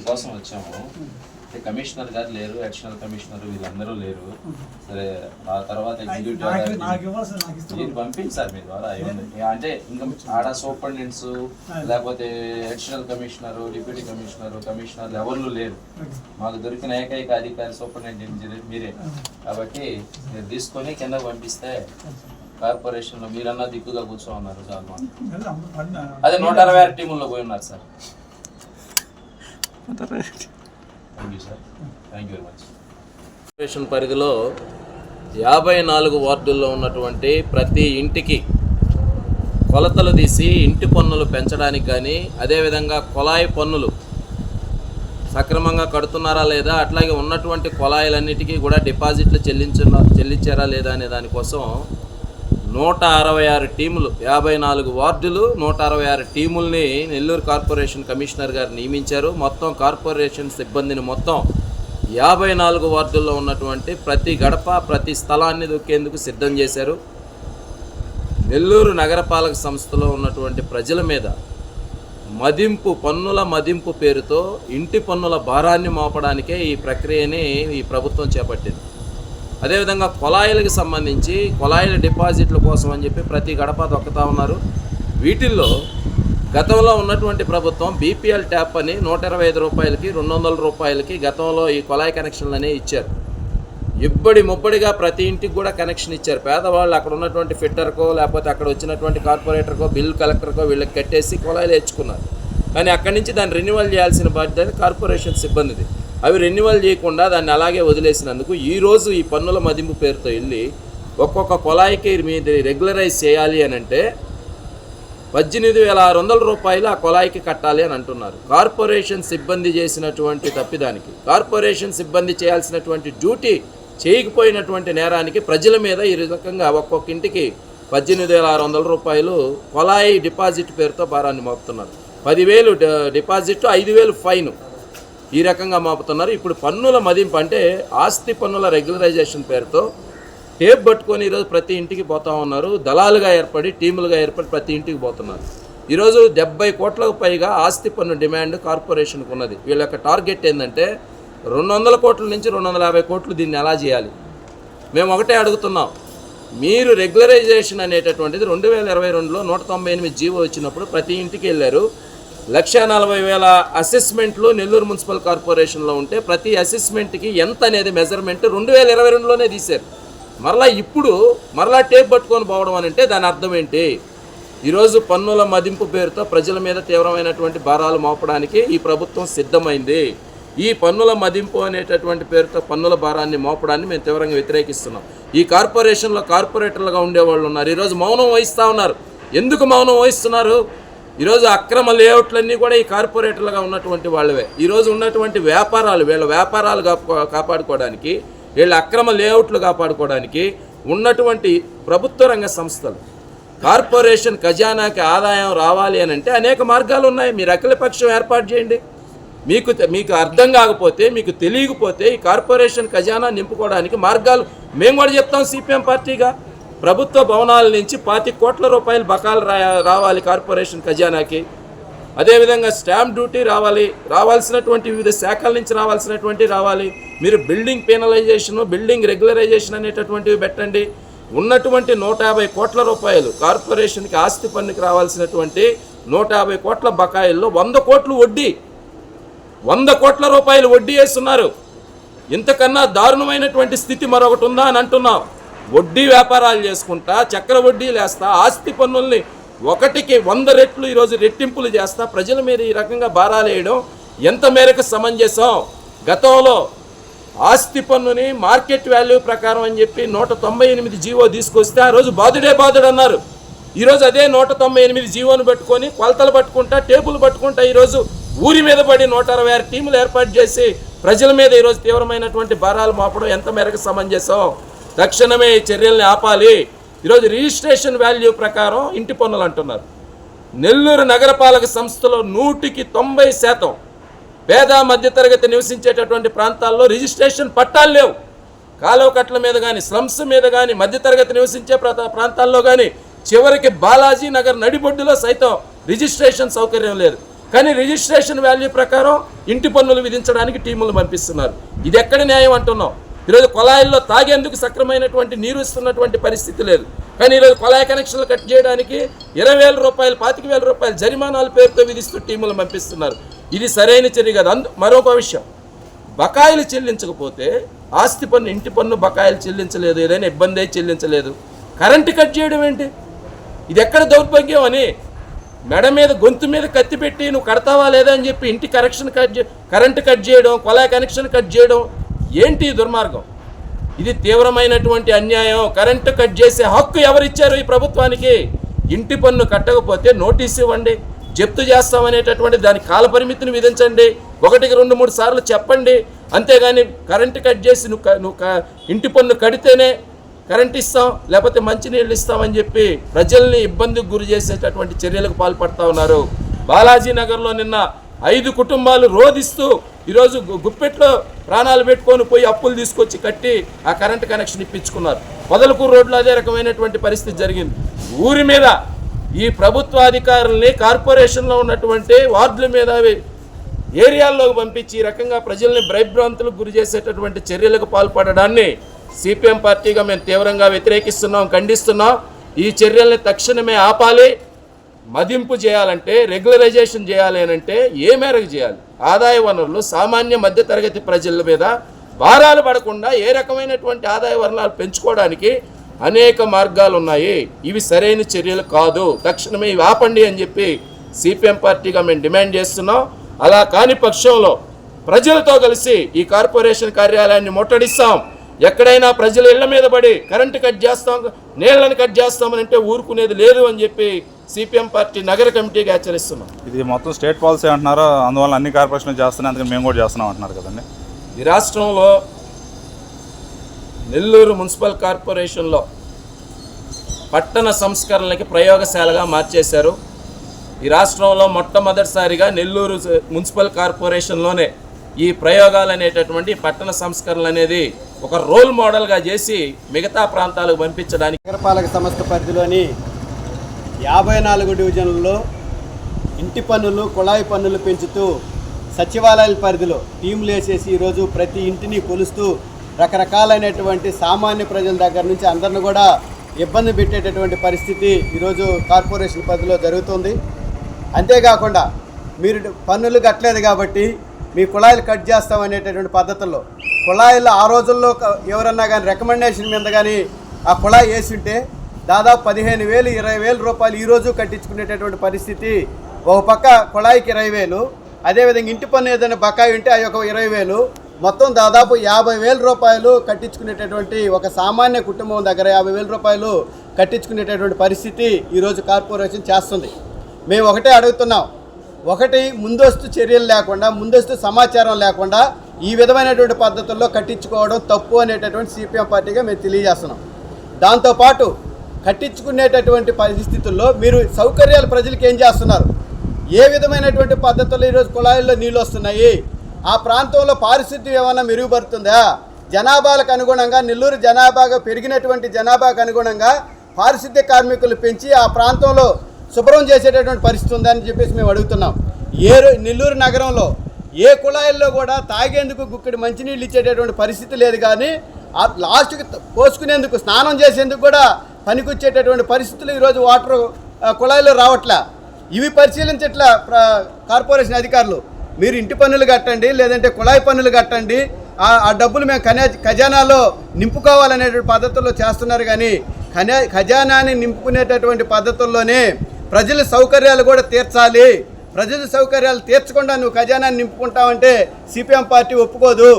ఆ, వీటి కోసం వచ్చాము. అంటే కమిషనర్ గారు లేరు అడిషనల్ కమిషనర్ వీళ్ళందరూ లేరు. సరే ఆ తర్వాత ఎగ్జిక్యూటివ్ పంపించారు సార్ మీ ద్వారా అంటే ఇంకా ఆడ సూపరింటెండెంట్స్ లేకపోతే అడిషనల్ కమిషనర్ డిప్యూటీ కమిషనర్ కమిషనర్లు ఎవరు లేరు. మాకు దొరికిన ఏకైక అధికారి సూపరింటెండెంట్ ఇంజనీర్ మీరే. కాబట్టి మీరు తీసుకొని కింద పంపిస్తే కార్పొరేషన్లో మీరన్నా దిక్కుగా కూర్చో ఉన్నారు అదే నూట అరవై ఆరు టీముల్లో పోయి ఉన్నారు సార్. కార్పొరేషన్ పరిధిలో యాభై నాలుగు వార్డుల్లో ఉన్నటువంటి ప్రతి ఇంటికి కొలతలు తీసి ఇంటి పన్నులు పెంచడానికి కానీ అదేవిధంగా కుళాయి పన్నులు సక్రమంగా కడుతున్నారా లేదా అట్లాగే ఉన్నటువంటి కొలాయిలన్నిటికీ కూడా డిపాజిట్లు చెల్లించ చెల్లించారా లేదా అనే దానికోసం నూట అరవై ఆరు టీములు యాభై నాలుగు వార్డులు నూట అరవై ఆరు టీముల్ని నెల్లూరు కార్పొరేషన్ కమిషనర్ గారు నియమించారు. మొత్తం కార్పొరేషన్ సిబ్బందిని మొత్తం యాభై నాలుగు వార్డుల్లో ఉన్నటువంటి ప్రతి గడప ప్రతి స్థలాన్ని దొక్కేందుకు సిద్ధం చేశారు. నెల్లూరు నగరపాలక సంస్థలో ఉన్నటువంటి ప్రజల మీద మదింపు పన్నుల మదింపు పేరుతో ఇంటి పన్నుల భారాన్ని మోపడానికే ఈ ప్రక్రియని ఈ ప్రభుత్వం చేపట్టింది. అదేవిధంగా కుళాయిలకు సంబంధించి కుళాయిల డిపాజిట్ల కోసం అని చెప్పి ప్రతి గడప దొక్కుతా ఉన్నారు. వీటిల్లో గతంలో ఉన్నటువంటి ప్రభుత్వం బీపీఎల్ ట్యాప్ అని నూట ఇరవై ఐదు రూపాయలకి రెండు వందల రూపాయలకి గతంలో ఈ కుళాయి కనెక్షన్లు అనేవి ఇచ్చారు. ఇబ్బడి ముబ్బడిగా ప్రతి ఇంటికి కూడా కనెక్షన్ ఇచ్చారు. పేదవాళ్ళు అక్కడ ఉన్నటువంటి ఫిట్టర్కో లేకపోతే అక్కడ వచ్చినటువంటి కార్పొరేటర్కో బిల్ కలెక్టర్కో వీళ్ళకి కట్టేసి కుళాయిలు వేయించుకున్నారు కానీ అక్కడి నుంచి దాన్ని రెన్యువల్ చేయాల్సిన బాధ్యత కార్పొరేషన్ సిబ్బందిది. అవి రెన్యువల్ చేయకుండా దాన్ని అలాగే వదిలేసినందుకు ఈరోజు ఈ పన్నుల మదింపు పేరుతో వెళ్ళి ఒక్కొక్క కుళాయికి మీద రెగ్యులరైజ్ చేయాలి అని అంటే పద్దెనిమిది వేల ఆరు వందల రూపాయలు ఆ కుళాయికి కట్టాలి అని అంటున్నారు. కార్పొరేషన్ సిబ్బంది చేసినటువంటి తప్పిదానికి కార్పొరేషన్ సిబ్బంది చేయాల్సినటువంటి డ్యూటీ చేయకపోయినటువంటి నేరానికి ప్రజల మీద ఈ రకంగా ఒక్కొక్క ఇంటికి పద్దెనిమిది వేల ఆరు వందల రూపాయలు కొలాయి డిపాజిట్ పేరుతో భారాన్ని మోపుతున్నారు. పదివేలు డిపాజిట్ ఐదు వేలు ఫైన్. ఈ రకంగా మోపుతున్నారు. ఇప్పుడు పన్నుల మదింపు అంటే ఆస్తి పన్నుల రెగ్యులరైజేషన్ పేరుతో టేప్ పట్టుకొని ఈరోజు ప్రతి ఇంటికి పోతా ఉన్నారు. దళాలుగా ఏర్పడి టీములుగా ఏర్పడి ప్రతి ఇంటికి పోతున్నారు. ఈరోజు డెబ్బై కోట్లకు పైగా ఆస్తి పన్ను డిమాండ్ కార్పొరేషన్కు ఉన్నది. వీళ్ళ యొక్క టార్గెట్ ఏంటంటే రెండు వందల కోట్ల నుంచి రెండు వందల యాభై కోట్లు దీన్ని ఎలా చేయాలి? మేము ఒకటే అడుగుతున్నాం. మీరు రెగ్యులరైజేషన్ అనేటటువంటిది రెండు వేల ఇరవై రెండులో నూట తొంభై ఎనిమిది జీవో వచ్చినప్పుడు ప్రతి ఇంటికి వెళ్ళారు. లక్ష నలభై వేల అసెస్మెంట్లు నెల్లూరు మున్సిపల్ కార్పొరేషన్లో ఉంటే ప్రతి అసెస్మెంట్కి ఎంత అనేది మెజర్మెంట్ రెండు వేల ఇరవై రెండులోనే తీశారు. మరలా ఇప్పుడు మరలా టేప్ పట్టుకొని పోవడం అని అంటే దాని అర్థం ఏంటి? ఈరోజు పన్నుల మదింపు పేరుతో ప్రజల మీద తీవ్రమైనటువంటి భారాలు మోపడానికి ఈ ప్రభుత్వం సిద్ధమైంది. ఈ పన్నుల మదింపు అనేటటువంటి పేరుతో పన్నుల భారాన్ని మోపడాన్ని మేము తీవ్రంగా వ్యతిరేకిస్తున్నాం. ఈ కార్పొరేషన్లో కార్పొరేటర్లుగా ఉండేవాళ్ళు ఉన్నారు. ఈరోజు మౌనం వహిస్తూ ఉన్నారు. ఎందుకు మౌనం వహిస్తున్నారు? ఈరోజు అక్రమ లేఅవుట్లన్నీ కూడా ఈ కార్పొరేటర్లుగా ఉన్నటువంటి వాళ్ళవే. ఈరోజు ఉన్నటువంటి వ్యాపారాలు వీళ్ళ వ్యాపారాలు కాపాడుకోవడానికి వీళ్ళ అక్రమ లేఅవుట్లు కాపాడుకోవడానికి ఉన్నటువంటి ప్రభుత్వ రంగ సంస్థలు. కార్పొరేషన్ ఖజానాకి ఆదాయం రావాలి అని అంటే అనేక మార్గాలు ఉన్నాయి. మీరు అఖిలపక్షం ఏర్పాటు చేయండి. మీకు మీకు అర్థం కాకపోతే మీకు తెలియకపోతే ఈ కార్పొరేషన్ ఖజానా నింపుకోవడానికి మార్గాలు మేము కూడా చెప్తాం సిపిఎం పార్టీగా. ప్రభుత్వ భవనాల నుంచి పాతి కోట్ల రూపాయలు బకాలు రా రావాలి కార్పొరేషన్ ఖజానాకి. అదేవిధంగా స్టాంప్ డ్యూటీ రావాలి రావాల్సినటువంటి వివిధ శాఖల నుంచి రావాల్సినటువంటి రావాలి. మీరు బిల్డింగ్ పెనలైజేషన్ బిల్డింగ్ రెగ్యులరైజేషన్ అనేటటువంటివి పెట్టండి. ఉన్నటువంటి నూట యాభై కోట్ల రూపాయలు కార్పొరేషన్కి ఆస్తి పన్నుకి రావాల్సినటువంటి నూట యాభై కోట్ల బకాయిల్లో వంద కోట్లు వడ్డీ. వంద కోట్ల రూపాయలు వడ్డీ వేస్తున్నారు. ఇంతకన్నా దారుణమైనటువంటి స్థితి మరొకటి ఉందా అని అంటున్నాం. వడ్డీ వ్యాపారాలు చేసుకుంటా చక్ర వడ్డీలు వేస్తా ఆస్తి పన్నుల్ని ఒకటికి వంద రెట్లు ఈరోజు రెట్టింపులు చేస్తా ప్రజల మీద ఈ రకంగా భారాలు వేయడం ఎంత మేరకు సమంజసం? గతంలో ఆస్తి పన్నుని మార్కెట్ వాల్యూ ప్రకారం అని చెప్పి నూట తొంభై ఎనిమిది జీవో తీసుకొస్తే ఆ రోజు బాధుడే బాధుడు అన్నారు. ఈరోజు అదే నూట తొంభై ఎనిమిది జీవోను పట్టుకొని కొలతలు పట్టుకుంటా టేబుల్ పట్టుకుంటా ఈరోజు ఊరి మీద పడి నూట అరవై ఆరు టీములు ఏర్పాటు చేసి ప్రజల మీద ఈరోజు తీవ్రమైనటువంటి భారాలు మోపడం ఎంత మేరకు సమంజసం? తక్షణమే ఈ చర్యల్ని ఆపాలి. ఈరోజు రిజిస్ట్రేషన్ వాల్యూ ప్రకారం ఇంటి పన్నులు అంటున్నారు. నెల్లూరు నగరపాలక సంస్థలో నూటికి తొంభై శాతం పేద మధ్యతరగతి నివసించేటటువంటి ప్రాంతాల్లో రిజిస్ట్రేషన్ పట్టాలు లేవు. కాలువకట్ల మీద కానీ స్లమ్స్ మీద కానీ మధ్యతరగతి నివసించే ప్రాంతాల్లో కానీ చివరికి బాలాజీ నగర్ నడిబొడ్డులో సైతం రిజిస్ట్రేషన్ సౌకర్యం లేదు. కానీ రిజిస్ట్రేషన్ వాల్యూ ప్రకారం ఇంటి పన్నులు విధించడానికి టీములు పంపిస్తున్నారు. ఇది ఎక్కడ న్యాయం అంటున్నాం? ఈరోజు కొలాయిల్లో తాగేందుకు సక్రమైనటువంటి నీరు ఇస్తున్నటువంటి పరిస్థితి లేదు. కానీ ఈరోజు కొలాయి కనెక్షన్లు కట్ చేయడానికి ఇరవై వేల రూపాయలు పాతిక వేల రూపాయలు జరిమానాల పేరుతో విధిస్తూ టీములు పంపిస్తున్నారు. ఇది సరైన చర్య కాదు. అందు మరొక విషయం. బకాయిలు చెల్లించకపోతే ఆస్తి పన్ను ఇంటి పన్ను బకాయిలు చెల్లించలేదు. ఏదైనా ఇబ్బంది అయి చెల్లించలేదు. కరెంటు కట్ చేయడం ఏంటి? ఇది ఎక్కడ దౌర్భాగ్యం అని? మెడ మీద గొంతు మీద కత్తి పెట్టి నువ్వు కడతావా లేదా అని చెప్పి ఇంటి కరెక్షన్ కట్ చే కరెంటు కట్ చేయడం కొలాయి కనెక్షన్ కట్ చేయడం ఏంటి దుర్మార్గం? ఇది తీవ్రమైనటువంటి అన్యాయం. కరెంటు కట్ చేసే హక్కు ఎవరిచ్చారు ఈ ప్రభుత్వానికి? ఇంటి పన్ను కట్టకపోతే నోటీస్ ఇవ్వండి. జప్తు చేస్తామనేటటువంటి దాని కాల పరిమితిని విధించండి. ఒకటికి రెండు మూడు సార్లు చెప్పండి. అంతేగాని కరెంటు కట్ చేసి నువ్వు నువ్వు ఇంటి పన్ను కడితేనే కరెంట్ ఇస్తాం లేకపోతే మంచినీళ్ళు ఇస్తామని చెప్పి ప్రజల్ని ఇబ్బందికి గురి చేసేటటువంటి చర్యలకు పాల్పడతా ఉన్నారు. బాలాజీ నగర్లో నిన్న ఐదు కుటుంబాలు రోధిస్తూ ఈరోజు గుప్పెట్లో ప్రాణాలు పెట్టుకొని పోయి అప్పులు తీసుకొచ్చి కట్టి ఆ కరెంట్ కనెక్షన్ ఇప్పించుకున్నారు. మొదలకూరు రోడ్లో అదే రకమైనటువంటి పరిస్థితి జరిగింది. ఊరి మీద ఈ ప్రభుత్వ అధికారుల్ని కార్పొరేషన్లో ఉన్నటువంటి వార్డుల మీద ఏరియాల్లోకి పంపించి ఈ రకంగా ప్రజల్ని భ్రైభ్రాంతులకు గురి చేసేటటువంటి చర్యలకు పాల్పడడాన్ని సిపిఎం పార్టీగా మేము తీవ్రంగా వ్యతిరేకిస్తున్నాం ఖండిస్తున్నాం. ఈ చర్యల్ని తక్షణమే ఆపాలి. మదింపు చేయాలంటే రెగ్యులరైజేషన్ చేయాలి అని అంటే ఏ మేరకు చేయాలి? ఆదాయ వనరులు సామాన్య మధ్యతరగతి ప్రజల మీద భారాలు పడకుండా ఏ రకమైనటువంటి ఆదాయ వనరులు పెంచుకోవడానికి అనేక మార్గాలు ఉన్నాయి. ఇవి సరైన చర్యలు కాదు. తక్షణమే ఇవి ఆపండి అని చెప్పి సిపిఎం పార్టీగా మేము డిమాండ్ చేస్తున్నాం. అలా కాని పక్షంలో ప్రజలతో కలిసి ఈ కార్పొరేషన్ కార్యాలయాన్ని ముట్టడిస్తాం. ఎక్కడైనా ప్రజలు ఇళ్ళ మీద పడి కరెంటు కట్ చేస్తాం నీళ్ళను కట్ చేస్తామని అంటే ఊరుకునేది లేదు అని చెప్పి సిపిఎం పార్టీ నగర కమిటీకి హెచ్చరిస్తున్నాం. ఇది మొత్తం స్టేట్ పాలసీ అంటున్నారు? అందువల్ల అన్ని కార్పొరేషన్లు చేస్తున్నాయి అందుకని మేము కూడా చేస్తున్నాం అంటున్నారు కదండి. ఈ రాష్ట్రంలో నెల్లూరు మున్సిపల్ కార్పొరేషన్లో పట్టణ సంస్కరణలకి ప్రయోగశాలగా మార్చేశారు. ఈ రాష్ట్రంలో మొట్టమొదటిసారిగా నెల్లూరు మున్సిపల్ కార్పొరేషన్లోనే ఈ ప్రయోగాలు అనేటటువంటి పట్టణ సంస్కరణలు అనేది ఒక రోల్ మోడల్గా చేసి మిగతా ప్రాంతాలకు పంపించడానికి నగరపాలక సంస్థ పరిధిలోని యాభై నాలుగు డివిజన్లలో ఇంటి పన్నులు కుళాయి పన్నులు పెంచుతూ సచివాలయాల పరిధిలో టీంలు వేసేసి ఈరోజు ప్రతి ఇంటిని కొలుస్తూ రకరకాలైనటువంటి సామాన్య ప్రజల దగ్గర నుంచి అందరిని కూడా ఇబ్బంది పెట్టేటటువంటి పరిస్థితి ఈరోజు కార్పొరేషన్ పరిధిలో జరుగుతుంది. అంతేకాకుండా మీరు పన్నులు కట్టలేదు కాబట్టి మీ కుళాయిలు కట్ చేస్తాం అనేటటువంటి పద్ధతుల్లో కుళాయిలు ఆ రోజుల్లో ఎవరన్నా కానీ రికమెండేషన్ మీద కానీ ఆ కుళాయి వేసి ఉంటే దాదాపు పదిహేను వేలు ఇరవై వేల రూపాయలు ఈరోజు కట్టించుకునేటటువంటి పరిస్థితి. ఒక పక్క కుళాయికి ఇరవై వేలు అదేవిధంగా ఇంటి పన్ను ఏదైనా బకాయి ఉంటే అది ఒక ఇరవై వేలు. మొత్తం దాదాపు యాభై వేల రూపాయలు కట్టించుకునేటటువంటి ఒక సామాన్య కుటుంబం దగ్గర యాభై వేల రూపాయలు కట్టించుకునేటటువంటి పరిస్థితి ఈరోజు కార్పొరేషన్ చేస్తుంది. మేము ఒకటే అడుగుతున్నాం. ఒకటి ముందస్తు చర్యలు లేకుండా ముందస్తు సమాచారం లేకుండా ఈ విధమైనటువంటి పద్ధతుల్లో కట్టించుకోవడం తప్పు అనేటటువంటి సిపిఎం పార్టీగా మేము తెలియజేస్తున్నాం. దాంతోపాటు కట్టించుకునేటటువంటి పరిస్థితుల్లో మీరు సౌకర్యాలు ప్రజలకు ఏం చేస్తున్నారు? ఏ విధమైనటువంటి పద్ధతుల్లో ఈరోజు కుళాయిల్లో నీళ్ళు వస్తున్నాయి? ఆ ప్రాంతంలో పారిశుద్ధ్యం ఏమైనా మెరుగుపడుతుందా? జనాభాలకు అనుగుణంగా నెల్లూరు జనాభాగా పెరిగినటువంటి జనాభాకు అనుగుణంగా పారిశుద్ధ్య కార్మికులు పెంచి ఆ ప్రాంతంలో శుభ్రం చేసేటటువంటి పరిస్థితి ఉందని చెప్పేసి మేము అడుగుతున్నాం. ఏ నెల్లూరు నగరంలో ఏ కుళాయిల్లో కూడా తాగేందుకు గుక్కడి మంచినీళ్ళు ఇచ్చేటటువంటి పరిస్థితి లేదు కానీ ఆ లాస్ట్కి పోసుకునేందుకు స్నానం చేసేందుకు కూడా పనికొచ్చేటటువంటి పరిస్థితులు ఈరోజు వాటర్ కుళాయిలో రావట్లే. ఇవి పరిశీలించట్ల కార్పొరేషన్ అధికారులు. మీరు ఇంటి పన్నులు కట్టండి లేదంటే కుళాయి పన్నులు కట్టండి ఆ డబ్బులు మేము ఖజా ఖజానాలో నింపుకోవాలనేటువంటి పద్ధతుల్లో చేస్తున్నారు కానీ ఖజా ఖజానాని నింపుకునేటటువంటి పద్ధతుల్లోనే ప్రజల సౌకర్యాలు కూడా తీర్చాలి. ప్రజల సౌకర్యాలు తీర్చకుండా నువ్వు ఖజానాన్ని నింపుకుంటావంటే సిపిఎం పార్టీ ఒప్పుకోదు.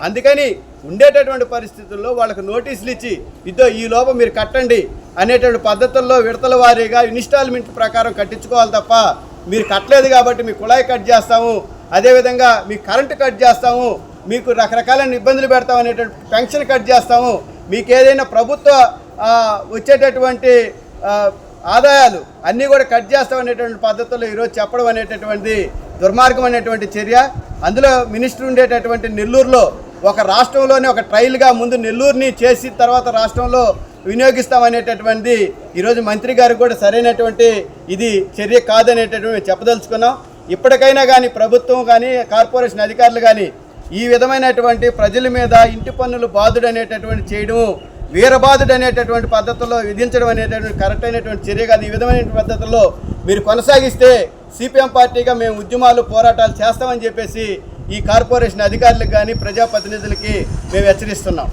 అందుకని ఉండేటటువంటి పరిస్థితుల్లో వాళ్ళకి నోటీసులు ఇచ్చి ఇదో ఈ లోపం మీరు కట్టండి అనేటువంటి పద్ధతుల్లో విడతల వారీగా ఇన్స్టాల్మెంట్ ప్రకారం కట్టించుకోవాలి తప్ప మీరు కట్టలేదు కాబట్టి మీ కుళాయి కట్ చేస్తాము అదేవిధంగా మీ కరెంటు కట్ చేస్తాము మీకు రకరకాలైన ఇబ్బందులు పెడతాం అనేటువంటి పెన్షన్ కట్ చేస్తాము మీకు ఏదైనా ప్రభుత్వ వచ్చేటటువంటి ఆదాయాలు అన్నీ కూడా కట్ చేస్తాం అనేటువంటి పద్ధతుల్లో ఈరోజు చెప్పడం అనేటటువంటి దుర్మార్గం అనేటువంటి చర్య. అందులో మినిస్టర్ ఉండేటటువంటి నెల్లూరులో ఒక రాష్ట్రంలోనే ఒక ట్రయల్గా ముందు నెల్లూరుని చేసి తర్వాత రాష్ట్రంలో వినియోగిస్తామనేటటువంటిది ఈరోజు మంత్రి గారికి కూడా సరైనటువంటి ఇది చర్య కాదనేటటువంటి చెప్పదలుచుకున్నాం. ఇప్పటికైనా కానీ ప్రభుత్వం కానీ కార్పొరేషన్ అధికారులు కానీ ఈ విధమైనటువంటి ప్రజల మీద ఇంటి పన్నులు బాధుడు అనేటటువంటి చేయడము వీరబాధుడు అనేటటువంటి పద్ధతుల్లో విధించడం అనేటటువంటి కరెక్ట్ అయినటువంటి చర్య కాదు. ఈ విధమైన పద్ధతుల్లో మీరు కొనసాగిస్తే సిపిఎం పార్టీగా మేము ఉద్యమాలు పోరాటాలు చేస్తామని చెప్పేసి ఈ కార్పొరేషన్ అధికారులకు కానీ ప్రజాప్రతినిధులకి మేము హెచ్చరిస్తున్నాం.